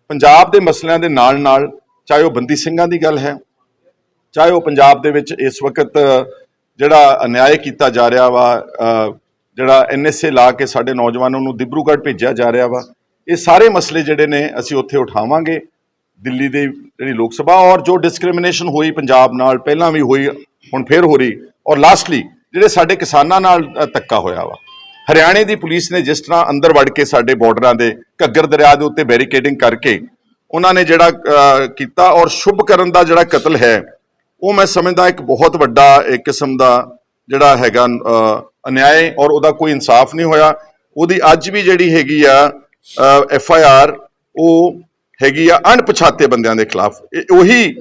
ਪੰਜਾਬ ਦੇ ਮਸਲਿਆਂ ਦੇ ਨਾਲ ਨਾਲ ਚਾਹੇ ਉਹ ਬੰਦੀ ਸਿੰਘਾਂ ਦੀ ਗੱਲ ਹੈ ਚਾਹੇ ਉਹ ਪੰਜਾਬ ਦੇ ਵਿੱਚ ਇਸ ਵਕਤ ਜਿਹੜਾ ਅਨਿਆਏ ਕੀਤਾ ਜਾ ਰਿਹਾ ਵਾ ਅ, ਜਿਹੜਾ ਐਨਐਸਏ ਲਾ ਕੇ ਸਾਡੇ ਨੌਜਵਾਨਾਂ ਨੂੰ ਦਿਬਰੂਗੜ੍ਹ ਭੇਜਿਆ ਜਾ ਰਿਹਾ ਵਾ ਇਹ ਸਾਰੇ ਮਸਲੇ ਜਿਹੜੇ ਨੇ ਅਸੀਂ ਉੱਥੇ ਉਠਾਵਾਂਗੇ। ਦਿੱਲੀ ਦੇ ਜਿਹੜੀ ਲੋਕ ਸਭਾ ਔਰ ਜੋ ਡਿਸਕ੍ਰਿਮੀਨੇਸ਼ਨ ਹੋਈ ਪੰਜਾਬ ਨਾਲ ਪਹਿਲਾਂ ਵੀ ਹੋਈ ਹੁਣ ਫੇਰ ਹੋ ਰਹੀ ਔਰ ਲਾਸਟਲੀ ਜਿਹੜੇ ਸਾਡੇ ਕਿਸਾਨਾਂ ਨਾਲ ਧੱਕਾ ਹੋਇਆ ਵਾ। ਹਰਿਆਣੇ ਦੀ ਪੁਲਿਸ ਨੇ ਜਿਸ ਤਰ੍ਹਾਂ ਅੰਦਰ ਵੜ ਕੇ ਸਾਡੇ ਬਾਰਡਰਾਂ ਦੇ ਘੱਗਰ ਦਰਿਆ ਦੇ ਉੱਤੇ ਬੈਰੀਕੇਡਿੰਗ ਕਰਕੇ ਉਹਨਾਂ ਨੇ ਜਿਹੜਾ ਕੀਤਾ ਔਰ ਸ਼ੁਭ ਕਰਨ ਦਾ ਜਿਹੜਾ ਕਤਲ ਹੈ, ਉਹ ਮੈਂ ਸਮਝਦਾ ਇੱਕ ਬਹੁਤ ਵੱਡਾ ਇੱਕ ਕਿਸਮ ਦਾ ਜਿਹੜਾ ਹੈਗਾ ਅਨਿਆਏ ਔਰ ਉਹਦਾ ਕੋਈ ਇਨਸਾਫ ਨਹੀਂ ਹੋਇਆ। ਉਹਦੀ ਅੱਜ ਵੀ ਜਿਹੜੀ ਹੈਗੀ ਆ ਐਫ ਆਈ ਆਰ ਉਹ ਹੈਗੀ ਆ ਅਣਪਛਾਤੇ ਬੰਦਿਆਂ ਦੇ ਖਿਲਾਫ। ਇਹ ਉਹੀ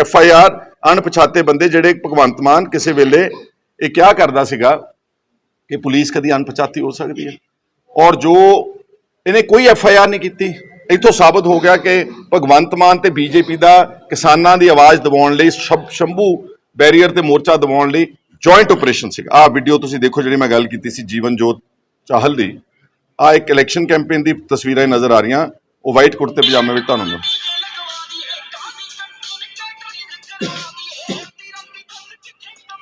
ਐਫ ਆਈ ਆਰ ਅਣਪਛਾਤੇ ਬੰਦੇ ਜਿਹੜੇ ਭਗਵੰਤ ਮਾਨ ਕਿਸੇ ਵੇਲੇ ਇਹ ਕਿਹਾ ਕਰਦਾ ਸੀਗਾ ਕਿ ਪੁਲਿਸ ਕਦੀ ਅਣਪਛਾਤੀ ਹੋ ਸਕਦੀ ਹੈ। ਔਰ ਜੋ ਇਹਨੇ ਕੋਈ ਐਫ ਆਈ ਆਰ ਨਹੀਂ ਕੀਤੀ, ਇਥੋਂ ਸਾਬਤ ਹੋ ਗਿਆ ਕਿ ਭਗਵੰਤ ਮਾਨ ਤੇ ਬੀਜੇਪੀ ਦਾ ਕਿਸਾਨਾਂ ਦੀ ਆਵਾਜ਼ ਦਬਾਉਣ ਲਈ, ਸ਼ਬ- ਸ਼ੰਭੂ ਬੈਰੀਅਰ ਤੇ ਮੋਰਚਾ ਦਬਾਉਣ ਲਈ ਜੁਆਇੰਟ ਆਪਰੇਸ਼ਨ ਸੀ ਆਹ ਵੀਡੀਓ ਤੁਸੀਂ ਦੇਖੋ ਜਿਹੜੀ ਮੈਂ ਗੱਲ ਕੀਤੀ ਸੀ ਜੀਵਨ ਜੋਤ ਚਾਹਲ ਦੀ। ਆ ਇੱਕ ਇਲੈਕਸ਼ਨ ਕੈਂਪੇਨ ਦੀ ਤਸਵੀਰਾਂ ਹੀ ਨਜ਼ਰ ਆ ਰਹੀਆਂ। ਉਹ ਵਾਈਟ ਕੁੜਤੇ ਪਜਾਮੇ ਵਿੱਚ ਤੁਹਾਨੂੰ ਮਿਲ-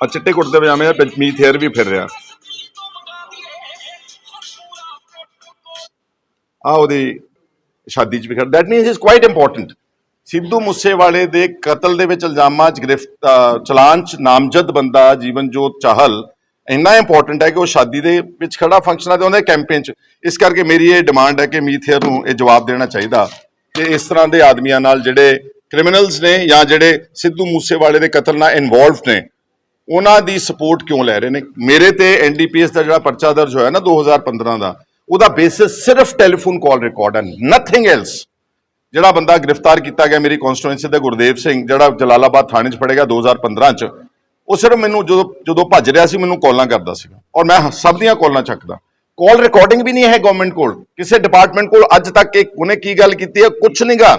ਆ ਚਿੱਟੇ ਕੁੜਤੇ ਪਜਾਮੇ ਵਿੱਚ ਮੀਤ ਵੀ ਫਿਰ ਰਿਹਾ। ਆ ਉਹਦੀ ਸ਼ਾਦੀ ਚ ਵੀ ਖੜਾ that means is quite important Sidhu ਮੂਸੇਵਾਲੇ ਦੇ ਕਤਲ ਦੇ ਵਿੱਚ ਇਲਜ਼ਾਮਾਂ ਚ ਗ੍ਰਿਫਤ ਚਲਾਨ ਚ ਨਾਮਜ਼ਦ ਬੰਦਾ ਜੀਵਨਜੋਤ ਚਾਹਲ ਇੰਨਾ ਇੰਪੋਰਟੈਂਟ ਹੈ ਕਿ ਉਹ ਸ਼ਾਦੀ ਦੇ ਵਿੱਚ ਖੜਾ ਫੰਕਸ਼ਨਾਂ ਤੇ ਉਹਦੇ ਕੈਂਪੇਨ ਚ। ਇਸ ਕਰਕੇ ਮੇਰੀ ਇਹ ਡਿਮਾਂਡ ਹੈ ਕਿ ਮੀਥੇਰ ਨੂੰ ਇਹ ਜਵਾਬ ਦੇਣਾ ਚਾਹੀਦਾ ਕਿ ਇਸ ਤਰ੍ਹਾਂ ਦੇ ਆਦਮੀਆਂ ਨਾਲ ਜਿਹੜੇ ਕ੍ਰਿਮੀਨਲਸ ਨੇ ਜਾਂ ਜਿਹੜੇ ਸਿੱਧੂ ਮੂਸੇਵਾਲੇ ਦੇ ਕਤਲ ਨਾਲ ਇਨਵੋਲਵਡ ਨੇ, ਉਹਨਾਂ ਦੀ ਸਪੋਰਟ ਕਿਉਂ ਲੈ ਰਹੇ ਨੇ? ਮੇਰੇ ਤੇ ਐਨਡੀਪੀਐਸ ਦਾ ਜਿਹੜਾ ਪਰਚਾ ਦਰਜ ਹੋਇਆ ਨਾ 2015 ਦਾ ਉਹਦਾ ਬੇਸਿਸ ਸਿਰਫ ਟੈਲੀਫੋਨ ਕਾਲ ਰਿਕਾਰਡ ਹੈ ਨਥਿੰਗ ਐਲਸ ਜਿਹੜਾ ਬੰਦਾ ਗ੍ਰਿਫਤਾਰ ਕੀਤਾ ਗਿਆ ਮੇਰੀ ਕਨਸਟੀਟੂਐਂਸੀ ਦੇ ਗੁਰਦੇਵ ਸਿੰਘ, ਜਿਹੜਾ ਜਲਾਲਾਬਾਦ ਥਾਣੇ 'ਚ ਫੜਿਆ ਗਿਆ 2015 'ਚ, ਉਹ ਸਿਰਫ ਮੈਨੂੰ ਜਦੋਂ ਜਦੋਂ ਭੱਜ ਰਿਹਾ ਸੀ, ਮੈਨੂੰ ਕਾਲਾਂ ਕਰਦਾ ਸੀਗਾ। ਔਰ ਮੈਂ ਸਭ ਦੀਆਂ ਕਾਲਾਂ ਚੱਕਦਾ। ਕਾਲ ਰਿਕਾਰਡਿੰਗ ਵੀ ਨਹੀਂ ਹੈ ਗਵਰਨਮੈਂਟ ਕੋਲ। ਕਿਸੇ ਡਿਪਾਰਟਮੈਂਟ ਕੋਲ ਅੱਜ ਤੱਕ ਇਹ ਉਹਨੇ ਕੀ ਗੱਲ ਕੀਤੀ ਹੈ? ਕੁਝ ਨਹੀਂਗਾ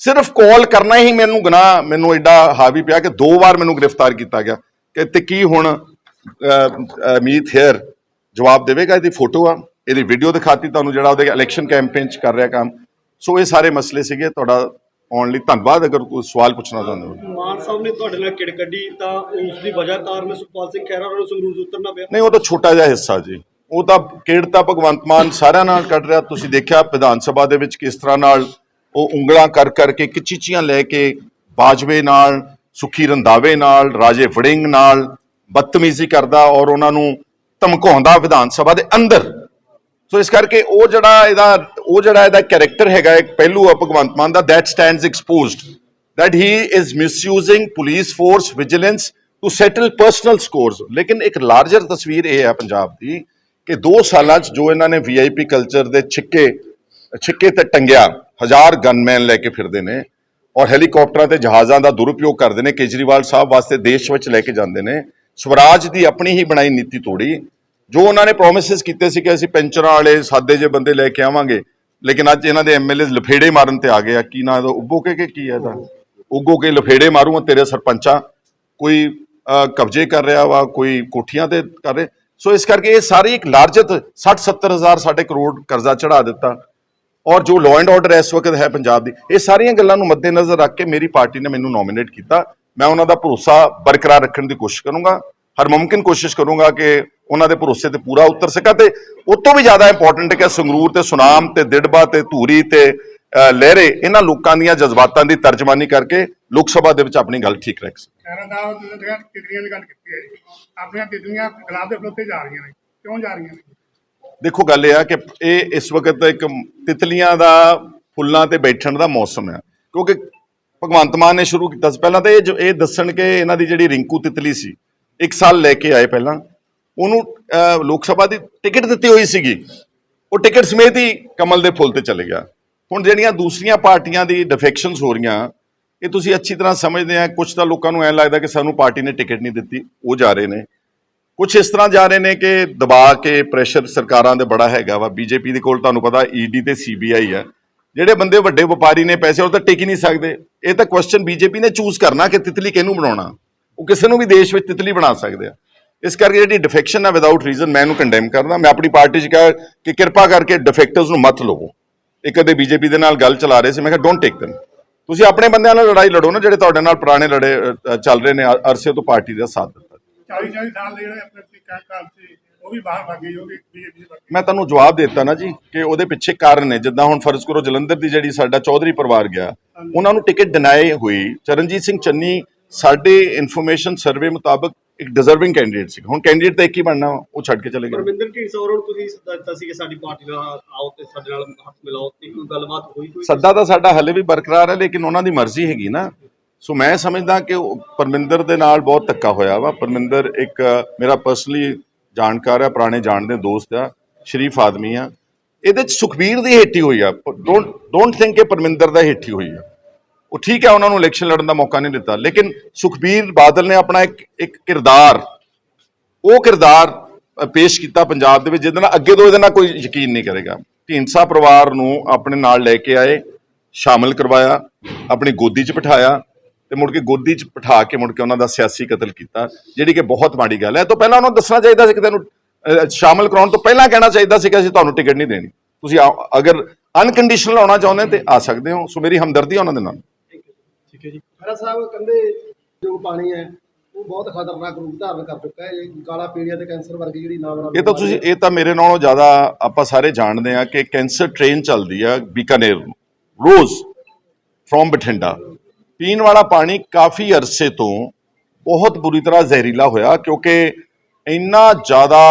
ਸਿਰਫ ਕਾਲ ਕਰਨਾ ਹੀ ਮੈਨੂੰ ਗੁਨਾਹ, ਮੈਨੂੰ ਐਡਾ ਹਾਵੀ ਪਿਆ ਕਿ ਦੋ ਵਾਰ ਮੈਨੂੰ ਗ੍ਰਿਫਤਾਰ ਕੀਤਾ ਗਿਆ। ਕਿ ਤੇ ਕੀ ਹੁਣ ਮੀਤ ਹੇਅਰ ਜਵਾਬ ਦੇਵੇਗਾ? ਇਹਦੀ ਫੋਟੋ ਆ। ਇਹਦੀ ਵੀਡੀਓ ਦਿਖਾਤੀ ਤੁਹਾਨੂੰ ਜਿਹੜਾ ਉਹਦੇ ਇਲੈਕਸ਼ਨ ਕੈਂਪੇਨ ਚ ਕਰ ਰਿਹਾ ਕੰਮ। ਸੋ ਇਹ ਸਾਰੇ ਮਸਲੇ ਸੀਗੇ। ਤੁਹਾਡਾ ਆਉਣ ਲਈ ਧੰਨਵਾਦ। ਅਗਰ ਕੋਈ ਸਵਾਲ ਪੁੱਛਣਾ ਚਾਹੁੰਦੇ ਹੋ। ਮਾਨ ਸਾਹਿਬ ਨੇ ਤੁਹਾਡੇ ਨਾਲ ਕਿੜ ਕੱਢੀ ਤਾਂ ਉਸ ਦੀ ਵਜ੍ਹਾ ਕਾਰਨ ਸੁਖਪਾਲ ਸਿੰਘ ਖਹਿਰਾ ਨੂੰ ਸੰਗਰੂਰ ਉਤਰਨਾ ਪਿਆ। ਨਹੀਂ ਉਹ ਤਾਂ ਛੋਟਾ ਜਿਹਾ ਹਿੱਸਾ ਜੀ। ਉਹ ਤਾਂ ਕਿਹੜ ਤਾਂ ਭਗਵੰਤ ਮਾਨ ਸਾਰਿਆਂ ਨਾਲ ਕੱਢ ਰਿਹਾ। ਤੁਸੀਂ ਦੇਖਿਆ ਵਿਧਾਨ ਸਭਾ ਦੇ ਵਿੱਚ ਕਿਸ ਤਰ੍ਹਾਂ ਨਾਲ ਉਹ ਉਂਗਲਾਂ ਕਰ ਕਰਕੇ ਕਿਚੀਚੀਆਂ ਲੈ ਕੇ ਬਾਜਵੇ ਨਾਲ ਸੁਖੀ ਰੰਧਾਵੇ ਨਾਲ ਰਾਜੇ ਵੜਿੰਗ ਨਾਲ ਬਦਤਮੀਜ਼ੀ ਕਰਦਾ ਔਰ ਉਹਨਾਂ ਨੂੰ ਧਮਕਾਉਂਦਾ ਵਿਧਾਨ ਸਭਾ ਦੇ ਅੰਦਰ। ਸੋ ਇਸ ਕਰਕੇ ਉਹ ਜਿਹੜਾ ਇਹਦਾ, ਉਹ ਜਿਹੜਾ ਇਹਦਾ ਕੈਰੈਕਟਰ ਹੈਗਾ, ਇੱਕ ਪਹਿਲੂ ਆ ਭਗਵੰਤ ਮਾਨ ਦਾ that stands exposed that he is misusing police force vigilance to settle personal scores. ਲੇਕਿਨ ਇੱਕ ਲਾਰਜਰ ਤਸਵੀਰ ਇਹ ਹੈ ਪੰਜਾਬ ਦੀ ਕਿ 2 ਸਾਲਾਂ 'ਚ ਜੋ ਇਹਨਾਂ ਨੇ ਵੀਆਈਪੀ ਕਲਚਰ ਦੇ ਛਿੱਕੇ ਛਿੱਕੇ ਤੇ ਟੰਗਿਆ, ਹਜ਼ਾਰ ਗਨਮੈਨ ਲੈ ਕੇ ਫਿਰਦੇ ਨੇ ਔਰ ਹੈਲੀਕਾਪਟਰਾਂ ਤੇ ਜਹਾਜ਼ਾਂ ਦਾ ਦੁਰਉਪਯੋਗ ਕਰਦੇ ਨੇ, ਕੇਜਰੀਵਾਲ ਸਾਹਿਬ ਵਾਸਤੇ ਦੇਸ਼ ਵਿੱਚ ਲੈ ਕੇ ਜਾਂਦੇ ਨੇ। ਸਵਰਾਜ ਦੀ ਆਪਣੀ ਹੀ ਬਣਾਈ ਨੀਤੀ ਤੋੜੀ ਜੋ ਉਹਨਾਂ ਨੇ ਪ੍ਰੋਮਿਸਸ ਕੀਤੇ ਸੀ ਕਿ ਅਸੀਂ ਪੈਂਚਰਾਂ ਵਾਲੇ ਸਾਦੇ ਜਿਹੇ ਬੰਦੇ ਲੈ ਕੇ ਆਵਾਂਗੇ, ਲੇਕਿਨ ਅੱਜ ਇਹਨਾਂ ਦੇ ਐਮਐਲਏ ਲਫੇੜੇ ਮਾਰਨ ਤੇ ਆ ਗਏ ਆ। ਕੀ ਨਾ ਇਹਦਾ? ਉੱਗੋ ਕੇ ਕਿ ਕੀ ਹੈ ਇਹਦਾ? ਉੱਗੋ ਕੇ ਲਫੇੜੇ ਮਾਰੂਗਾ ਤੇਰੇ ਸਰਪੰਚਾਂ। ਕੋਈ ਕਬਜ਼ੇ ਕਰ ਰਿਹਾ ਵਾ, ਕੋਈ ਕੋਠੀਆਂ ਤੇ ਕਰ ਰਿਹਾ। ਸੋ ਇਸ ਕਰਕੇ ਇਹ ਸਾਰੀ ਇੱਕ ਲਾਰਜਤ 60 70 ਹਜ਼ਾਰ ਸਾਡੇ ਕਰੋੜ ਕਰਜ਼ਾ ਚੜਾ ਦਿੱਤਾ। ਔਰ ਜੋ ਲਾਅ ਐਂਡ ਆਰਡਰ ਇਸ ਵਕਤ ਹੈ ਪੰਜਾਬ ਦੀ, ਇਹ ਸਾਰੀਆਂ ਗੱਲਾਂ ਨੂੰ ਮੱਦੇਨਜ਼ਰ ਰੱਖ ਕੇ ਮੇਰੀ ਪਾਰਟੀ ਨੇ ਮੈਨੂੰ ਨੋਮੀਨੇਟ ਕੀਤਾ। ਮੈਂ ਉਹਨਾਂ ਦਾ ਭਰੋਸਾ ਬਰਕਰਾਰ ਰੱਖਣ ਦੀ ਕੋਸ਼ਿਸ਼ ਕਰੂੰਗਾ। ਹਰ ਮੁਮਕਿਨ ਕੋਸ਼ਿਸ਼ ਕਰੂੰਗਾ ਕਿ ਉਹਨਾਂ ਦੇ ਭਰੋਸੇ ਤੇ ਪੂਰਾ ਉਤਰ ਸਕਾਂ ਤੇ ਉਸ ਤੋਂ ਵੀ ਜ਼ਿਆਦਾ ਇੰਪੋਰਟੈਂਟ ਹੈ ਕਿ ਸੰਗਰੂਰ ਤੇ ਸੁਨਾਮ ਤੇ ਦਿੜਬਾ ਤੇ ਧੂਰੀ ਤੇ ਲਹਿਰੇ ਇਹਨਾਂ ਲੋਕਾਂ ਦੀਆਂ ਜਜ਼ਬਾਤਾਂ ਦੀ ਤਰਜਮਾਨੀ ਕਰਕੇ ਲੋਕ ਸਭਾ ਦੇ ਵਿੱਚ ਆਪਣੀ ਗੱਲ ਠੀਕ ਰੱਖ ਸਕਾਂ ਖੈਰਾਂ ਦਾ ਜਿਹੜੀਆਂ ਤਿਤਲੀਆਂ ਦੀ ਗੱਲ ਕੀਤੀ ਹੈ ਜੀ। ਆਪਣੀਆਂ ਤਿਤਲੀਆਂ ਗੁਲਾਬ ਦੇ ਫੁੱਲ ਤੇ ਜਾ ਰਹੀਆਂ ਨੇ। ਕਿਉਂ ਜਾ ਰਹੀਆਂ ਨੇ? ਦੇਖੋ ਗੱਲ ਇਹ ਆ ਕਿ ਇਹ ਇਸ ਵਕਤ ਇੱਕ ਤਿਤਲੀਆਂ ਦਾ ਫੁੱਲਾਂ ਤੇ ਬੈਠਣ ਦਾ ਮੌਸਮ ਹੈ ਕਿਉਂਕਿ ਭਗਵੰਤ ਮਾਨ ਨੇ ਸ਼ੁਰੂ ਕੀਤਾ ਸੀ। ਪਹਿਲਾਂ ਤਾਂ ਇਹ ਇਹ ਦੱਸਣ ਕਿ ਇਹਨਾਂ ਦੀ ਜਿਹੜੀ ਰਿੰਕੂ ਤਿਤਲੀ ਸੀ ਇੱਕ ਸਾਲ ਲੈ ਕੇ ਆਏ ਪਹਿਲਾਂ, ਉਹਨੂੰ ਲੋਕ ਸਭਾ ਦੀ ਟਿਕਟ ਦਿੱਤੀ ਹੋਈ ਸੀਗੀ। ਉਹ ਟਿਕਟ ਸਮੇਤ ਹੀ ਕਮਲ ਦੇ ਫੁੱਲ ਤੇ ਚਲੇ ਗਿਆ। ਹੁਣ ਜਿਹੜੀਆਂ ਦੂਸਰੀਆਂ ਪਾਰਟੀਆਂ ਦੀ ਡਿਫੈਕਸ਼ਨਸ ਹੋ ਰਹੀਆਂ, ਇਹ ਤੁਸੀਂ ਅੱਛੀ ਤਰ੍ਹਾਂ ਸਮਝਦੇ ਆ ਕੁਝ ਤਾਂ ਲੋਕਾਂ ਨੂੰ ਐਂ ਲੱਗਦਾ ਕਿ ਸਾਨੂੰ ਪਾਰਟੀ ਨੇ ਟਿਕਟ ਨਹੀਂ ਦਿੱਤੀ, ਉਹ ਜਾ ਰਹੇ ਨੇ। ਕੁਝ ਇਸ ਤਰ੍ਹਾਂ ਜਾ ਰਹੇ ਨੇ ਕਿ ਦਬਾ ਕੇ ਪ੍ਰੈਸ਼ਰ ਸਰਕਾਰਾਂ ਦੇ ਬੜਾ ਹੈਗਾ ਵਾ। ਬੀਜੇਪੀ ਦੇ ਕੋਲ ਤੁਹਾਨੂੰ ਪਤਾ ਈਡੀ ਤੇ ਸੀਬੀਆਈ ਆ। ਜਿਹੜੇ ਬੰਦੇ ਵੱਡੇ ਵਪਾਰੀ ਨੇ, ਪੈਸੇ ਉਹ ਤਾਂ ਟਿਕ ਹੀ ਨਹੀਂ ਸਕਦੇ। ਇਹ ਤਾਂ ਕੁਐਸਚਨ ਬੀਜੇਪੀ ਨੇ ਚੂਜ਼ ਕਰਨਾ ਕਿ ਤਿਤਲੀ ਕਿਹਨੂੰ ਬਣਾਉਣਾ। ਉਹ ਕਿਸੇ ਨੂੰ ਵੀ ਦੇਸ਼ ਵਿੱਚ ਤਿਤਲੀ ਬਣਾ ਸਕਦੇ ਆ। ਇਸ ਕਰਕੇ ਜਿਹੜੀ ਡਿਫੈਕਸ਼ਨ ਹੈ ਵਿਦਆਊਟ ਰੀਜ਼ਨ ਮੈਂ ਇਹਨੂੰ ਕੰਡੈਮ ਕਰਦਾ। ਮੈਂ ਆਪਣੀ ਪਾਰਟੀ 'ਚ ਕਿਹਾ ਕਿ ਕਿਰਪਾ ਕਰਕੇ ਡਿਫੈਕਟਰਸ ਨੂੰ ਮਤ ਲਵੋ। ਇਹ ਕਦੇ ਬੀਜੇਪੀ ਦੇ ਨਾਲ ਗੱਲ ਚਲਾ ਰਹੇ ਸੀ ਮੈਂ ਕਿਹਾ ਡੋਨਟ ਟੇਕ them. ਤੁਸੀਂ ਆਪਣੇ ਬੰਦਿਆਂ ਨਾਲ ਲੜਾਈ ਲੜੋ ਨਾ ਜਿਹੜੇ ਤੁਹਾਡੇ ਨਾਲ ਪੁਰਾਣੇ ਲੜੇ ਚੱਲ ਰਹੇ ਨੇ ਅਰਸੇ ਤੋਂ ਪਾਰਟੀ ਦਾ ਸਾਥ ਦਿੱਤਾ। 40 40 ਸਾਲ ਦੇ ਜਿਹੜੇ ਆਪਣੇ ਕਾਲ ਸੀ ਉਹ ਵੀ ਬਾਹਰ ਭੱਜ ਗਏ ਉਹ ਵੀ ਬੀਜੇਪੀ ਮੈਂ ਤੁਹਾਨੂੰ ਜਵਾਬ ਦਿੱਤਾ ਨਾ ਜੀ ਕਿ ਉਹਦੇ ਪਿੱਛੇ ਕਾਰਨ ਨੇ। ਜਿੱਦਾਂ ਹੁਣ ਫਰਜ਼ ਕਰੋ ਜਲੰਧਰ ਦੀ ਜਿਹੜੀ ਸਾਡਾ ਚੌਧਰੀ ਪਰਿਵਾਰ ਗਿਆ ਉਹਨਾਂ ਨੂੰ ਟਿਕਟ ਡਿਨਾਈ ਹੋਈ। ਚਰਨਜੀਤ ਸਿੰਘ ਚੰਨੀ ਸਾਡੇ ਇਨਫੋਰਮੇਸ਼ਨ ਸਰਵੇ ਮੁਤਾਬਕ ਇੱਕ ਡਿਜ਼ਰਵਿੰਗ ਕੈਂਡੀਡੇਟ ਸੀ। ਹੁਣ ਕੈਂਡੀਡੇਟ ਤਾਂ ਇੱਕ ਹੀ ਬਣਨਾ ਉਹ ਛੱਡ ਕੇ ਚਲੇ ਗਏ। ਪਰਮਿੰਦਰ ਢੀਂਡਸਾ ਹੋਰਾਂ ਤੁਸੀਂ ਸੱਦਾ ਦਿੱਤਾ ਸੀ ਕਿ ਸਾਡੀ ਪਾਰਟੀ ਨਾਲ ਆਓ ਤੇ ਸਾਡੇ ਨਾਲ ਹੱਥ ਮਿਲਾਓ ਤੇ ਕੋਈ ਗੱਲਬਾਤ ਹੋਈ ਕੋਈ? ਸੱਦਾ ਤਾਂ ਸਾਡਾ ਹਲੇ ਵੀ ਬਰਕਰਾਰ ਹੈ ਲੇਕਿਨ ਉਹਨਾਂ ਦੀ ਮਰਜ਼ੀ ਹੈਗੀ ਨਾ। ਸੋ ਮੈਂ ਸਮਝਦਾ ਕਿ ਉਹ ਪਰਮਿੰਦਰ ਦੇ ਨਾਲ ਬਹੁਤ ਧੱਕਾ ਹੋਇਆ ਵਾ। ਪਰਮਿੰਦਰ ਇੱਕ ਮੇਰਾ ਪਰਸਨਲੀ ਜਾਣਕਾਰ ਹੈ ਪੁਰਾਣੇ ਜਾਣਦੇ ਦੋਸਤ ਆ ਸ਼ਰੀਫ ਆਦਮੀ ਆ। ਇਹਦੇ ਚ ਸੁਖਬੀਰ ਦੀ ਹੇਠੀ ਹੋਈ ਆ। ਡੋਂਟ ਡੋਂਟ ਥਿੰਕ ਕਿ ਪਰਮਿੰਦਰ ਦਾ ਹੇਠੀ ਹੋਈ ਆ। ਉਹ ਠੀਕ ਹੈ ਉਹਨਾਂ ਨੂੰ ਇਲੈਕਸ਼ਨ ਲੜਨ ਦਾ ਮੌਕਾ ਨਹੀਂ ਦਿੱਤਾ। ਲੇਕਿਨ ਸੁਖਬੀਰ ਬਾਦਲ ਨੇ ਆਪਣਾ ਇੱਕ ਇੱਕ ਕਿਰਦਾਰ ਉਹ ਕਿਰਦਾਰ ਪੇਸ਼ ਕੀਤਾ ਪੰਜਾਬ ਦੇ ਵਿੱਚ ਜਿਹਦੇ ਨਾਲ ਅੱਗੇ ਤੋਂ ਇਹਦੇ ਨਾਲ ਕੋਈ ਯਕੀਨ ਨਹੀਂ ਕਰੇਗਾ। ਢੀਂਡਸਾ ਪਰਿਵਾਰ ਨੂੰ ਆਪਣੇ ਨਾਲ ਲੈ ਕੇ ਆਏ ਸ਼ਾਮਲ ਕਰਵਾਇਆ ਆਪਣੀ ਗੋਦੀ 'ਚ ਬਿਠਾਇਆ ਤੇ ਮੁੜ ਕੇ ਗੋਦੀ 'ਚ ਬਿਠਾ ਕੇ ਮੁੜ ਕੇ ਉਹਨਾਂ ਦਾ ਸਿਆਸੀ ਕਤਲ ਕੀਤਾ ਜਿਹੜੀ ਕਿ ਬਹੁਤ ਮਾੜੀ ਗੱਲ ਹੈ। ਇਹ ਤੋਂ ਪਹਿਲਾਂ ਉਹਨਾਂ ਨੂੰ ਦੱਸਣਾ ਚਾਹੀਦਾ ਸੀ ਕਿ ਤੈਨੂੰ ਅਹ, ਸ਼ਾਮਲ ਕਰਾਉਣ ਤੋਂ ਪਹਿਲਾਂ ਕਹਿਣਾ ਚਾਹੀਦਾ ਸੀ ਕਿ ਅਸੀਂ ਤੁਹਾਨੂੰ ਟਿਕਟ ਨਹੀਂ ਦੇਣੀ। ਤੁਸੀਂ ਆਓ- ਅਗਰ ਅਨਕੰਡੀਸ਼ਨਲ ਆਉਣਾ ਚਾਹੁੰਦੇ ਤੇ ਆ ਸਕਦੇ ਹੋ। ਸੋ ਮੇਰੀ ਹਮਦਰਦੀ ਹੈ ਉਹਨਾਂ ਦੇ ਨਾਲ। ਹੈ ਜੀ। ਖਹਿਰਾ ਸਾਹਿਬ ਕਹਿੰਦੇ ਜੋ ਪਾਣੀ ਹੈ ਉਹ ਬਹੁਤ ਖਤਰਨਾਕ ਰੂਪ ਧਾਰਨ ਕਰ ਚੁੱਕਾ ਹੈ। ਇਹ ਕਾਲਾ ਪੀਲੀਆ ਤੇ ਕੈਂਸਰ ਵਰਗੀ ਜਿਹੜੀ ਨਾਮ ਇਹ ਤਾਂ ਤੁਸੀਂ ਇਹ ਤਾਂ ਮੇਰੇ ਨਾਲੋਂ ਜ਼ਿਆਦਾ ਆਪਾਂ ਸਾਰੇ ਜਾਣਦੇ ਆ ਕਿ ਕੈਂਸਰ ਟ੍ਰੇਨ ਚੱਲਦੀ ਆ ਬੀਕਾਨੇਰ ਨੂੰ। ਰੋਜ਼ ਫਰੋਮ ਬਠਿੰਡਾ। ਪੀਣ ਵਾਲਾ ਪਾਣੀ ਕਾਫੀ ਅਰਸੇ ਤੋਂ ਬਹੁਤ ਬੁਰੀ ਤਰ੍ਹਾਂ ਜ਼ਹਿਰੀਲਾ ਹੋਇਆ ਕਿਉਂਕਿ ਇੰਨਾ ਜ਼ਿਆਦਾ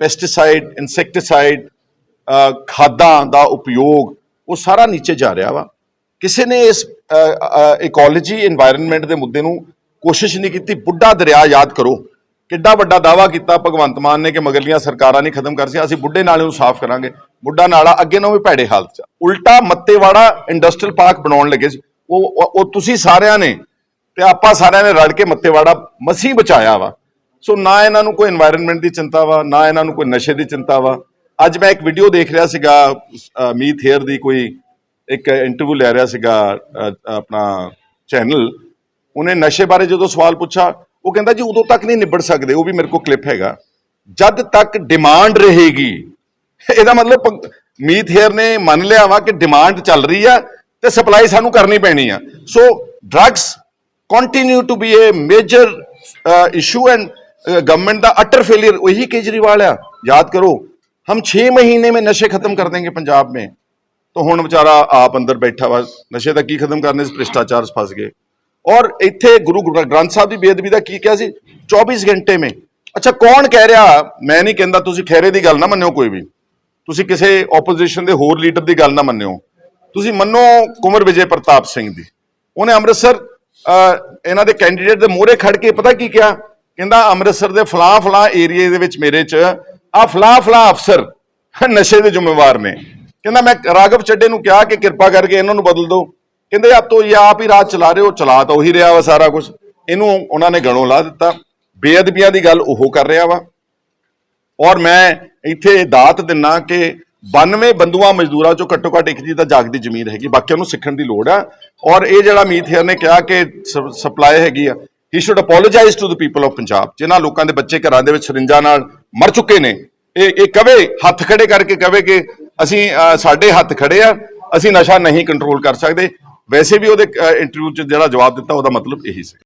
ਪੈਸਟੀਸਾਈਡ ਇਨਸੈਕਟੀਸਾਈਡ ਖਾਦਾਂ ਦਾ ਉਪਯੋਗ ਉਹ ਸਾਰਾ ਨੀਚੇ ਜਾ ਰਿਹਾ ਵਾ। ਕਿਸੇ ਨੇ ਇਸ ਇਕੋਲੋਜੀ এনवायरमेंट ਦੇ ਮੁੱਦੇ ਨੂੰ ਕੋਸ਼ਿਸ਼ ਨਹੀਂ ਕੀਤੀ, ਬੁੱਢਾ ਦਰਿਆ ਯਾਦ ਕਰੋ। ਕਿੱਡਾ ਵੱਡਾ ਦਾਵਾ ਕੀਤਾ ਭਗਵੰਤ ਮਾਨ ਨੇ ਕਿ ਮਗਰਲੀਆਂ ਸਰਕਾਰਾਂ ਨਹੀਂ ਖਤਮ ਕਰ ਕਰਸੀਆਂ ਅਸੀਂ ਬੁੱਢੇ ਨਾਲੇ ਨੂੰ ਸਾਫ਼ ਕਰਾਂਗੇ। ਬੁੱਢਾ ਨਾਲਾ ਅੱਗੇ ਨਾਲੋਂ ਵੀ ਭੈੜੇ ਹਾਲਤ 'ਚ ਉਲਟਾ ਮੱਤੇਵਾੜਾ ਇੰਡਸਟਰੀਅਲ ਪਾਰਕ ਬਣਾਉਣ ਲੱਗੇ ਸੀ। ਉਹ ਉਹ ਤੁਸੀਂ ਸਾਰਿਆਂ ਨੇ ਤੇ ਆਪਾਂ ਸਾਰਿਆਂ ਨੇ ਰਲ ਕੇ ਮੱਤੇਵਾੜਾ ਮਸੀਂ ਬਚਾਇਆ ਵਾ। ਸੋ ਨਾ ਇਹਨਾਂ ਨੂੰ ਕੋਈ এনवायरमेंट ਦੀ ਚਿੰਤਾ ਵਾ, ਨਾ ਇਹਨਾਂ ਨੂੰ ਕੋਈ ਨਸ਼ੇ ਦੀ ਚਿੰਤਾ ਵਾ। ਅੱਜ ਮੈਂ ਇੱਕ ਵੀਡੀਓ ਦੇਖ ਰਿਹਾ ਸੀਗਾ ਮੀਥ ਹੇਅਰ ਦੀ ਕੋਈ ਇੱਕ ਇੰਟਰਵਿਊ ਲੈ ਰਿਹਾ ਸੀਗਾ ਅ, ਆਪਣਾ ਚੈਨਲ ਉਹਨੇ ਨਸ਼ੇ ਬਾਰੇ ਜਦੋਂ ਸਵਾਲ ਪੁੱਛਾ ਉਹ ਕਹਿੰਦਾ ਜੀ ਉਦੋਂ ਤੱਕ ਨਹੀਂ ਨਿਬੜ ਸਕਦੇ ਉਹ ਵੀ ਮੇਰੇ ਕੋਲ ਕਲਿੱਪ ਹੈਗਾ ਜਦ ਤੱਕ ਡਿਮਾਂਡ ਰਹੇਗੀ ਇਹਦਾ ਮਤਲਬ ਪੰਕ- ਮੀਤ ਹੇਅਰ ਨੇ ਮੰਨ ਲਿਆ ਵਾ ਕਿ ਡਿਮਾਂਡ ਚੱਲ ਰਹੀ ਆ ਤੇ ਸਪਲਾਈ ਸਾਨੂੰ ਕਰਨੀ ਪੈਣੀ ਆ so drugs continue to be a major issue and government the utter failure वही केजरीवाल है याद करो हम छह महीने में नशे खत्म कर देंगे पंजाब में तो ਹੁਣ ਵਿਚਾਰਾ ਆਪ ਅੰਦਰ ਬੈਠਾ ਵਾ ਨਸ਼ੇ ਦਾ ਕੀ ਖਤਮ ਕਰਨੇ ਸੀ ਭ੍ਰਿਸ਼ਟਾਚਾਰ 'ਚ ਫਸ ਗਏ। ਔਰ ਇੱਥੇ ਗੁਰੂ ਗ੍ਰੰਥ ਸਾਹਿਬ ਦੀ ਬੇਅਦਬੀ ਦਾ ਕੀ ਕਿਹਾ ਸੀ? 24 ਘੰਟੇ में ਅੱਛਾ ਕੌਣ ਕਹਿ ਰਿਹਾ? ਮੈਂ ਨਹੀਂ ਕਹਿੰਦਾ ਤੁਸੀਂ ਖੈਰੇ ਦੀ ਗੱਲ ਨਾ ਮੰਨਿਓ ਕੋਈ ਵੀ। ਤੁਸੀਂ ਕਿਸੇ ਆਪੋਜੀਸ਼ਨ ਦੇ ਹੋਰ ਲੀਡਰ ਦੀ ਗੱਲ ਨਾ ਮੰਨਿਓ। ਤੁਸੀਂ ਮੰਨੋ ਕੁਮਰ ਵਿਜੇ ਪ੍ਰਤਾਪ ਸਿੰਘ ਦੀ। ਉਹਨੇ ਅੰਮ੍ਰਿਤਸਰ ਅਹ, ਇਹਨਾਂ ਦੇ ਕੈਂਡੀਡੇਟ ਦੇ ਮੋਹਰੇ ਖੜ ਕੇ ਪਤਾ ਕੀ ਕਿਹਾ? ਕਹਿੰਦਾ ਅੰਮ੍ਰਿਤਸਰ ਦੇ ਫਲਾਂ ਫਲਾਂ ਏਰੀਏ ਦੇ ਵਿੱਚ ਮੇਰੇ 'ਚ ਆ ਫਲਾਂ ਫਲਾਂ ਅਫਸਰ ਨਸ਼ੇ ਦੇ ਜ਼ਿੰਮੇਵਾਰ ਨੇ। ਕਹਿੰਦਾ ਮੈਂ ਰਾਘਵ ਚੱਡੇ ਨੂੰ ਕਿਹਾ ਕਿ ਕਿਰਪਾ ਕਰਕੇ ਇਹਨਾਂ ਨੂੰ ਬਦਲ ਦਿਓ। ਕਹਿੰਦੇ ਆਪ ਤੋਂ ਇਹ ਆਪ ਹੀ ਰਾਜ ਚਲਾ ਰਹੇ ਹੋ, ਚਲਾ ਤਾਂ ਉਹੀ ਰਿਹਾ ਵਾ ਸਾਰਾ ਕੁਝ ਇਹਨੂੰ ਉਹਨਾਂ ਨੇ ਗਣੋਂ ਲਾ ਦਿੱਤਾ। ਬੇਅਦਬੀਆਂ ਦੀ ਗੱਲ ਉਹ ਕਰ ਰਿਹਾ ਵਾ। ਔਰ ਮੈਂ ਇੱਥੇ ਦਾਤ ਦਿੰਨਾ ਕਿ 92 ਬੰਦੂਆਂ ਮਜ਼ਦੂਰਾਂ ਚੋਂ ਘੱਟੋ ਘੱਟ ਇੱਕ ਦੀ ਦਾ ਜਾਗਦੀ ਜ਼ਮੀਨ ਹੈਗੀ ਬਾਕੀਆਂ ਨੂੰ ਸਿੱਖਣ ਦੀ ਲੋੜ ਆ। ਔਰ ਇਹ ਜਿਹੜਾ ਮੀਤ ਹੇਅਰ ਨੇ ਕਿਹਾ ਕਿ ਸਪਲਾਈ ਹੈਗੀ ਆ he should apologise to the people of Punjab ਜਿਨ੍ਹਾਂ ਲੋਕਾਂ ਦੇ ਬੱਚੇ ਘਰਾਂ ਦੇ ਵਿੱਚ ਸਰਿੰਜਾਂ ਨਾਲ ਮਰ ਚੁੱਕੇ ਨੇ। ਇਹ ਇਹ ਕਵੇ, ਹੱਥ ਖੜੇ ਕਰਕੇ ਕਵੇ ਕਿ ਅਸੀਂ ਸਾਡੇ ਹੱਥ ਖੜੇ ਆ, ਅਸੀਂ ਨਸ਼ਾ ਨਹੀਂ ਕੰਟਰੋਲ ਕਰ ਸਕਦੇ। ਵੈਸੇ ਵੀ ਉਹਦੇ ਇੰਟਰਵਿਊ 'ਚ ਜਿਹੜਾ ਜਵਾਬ ਦਿੱਤਾ, ਉਹਦਾ ਮਤਲਬ ਇਹੀ ਸੀ।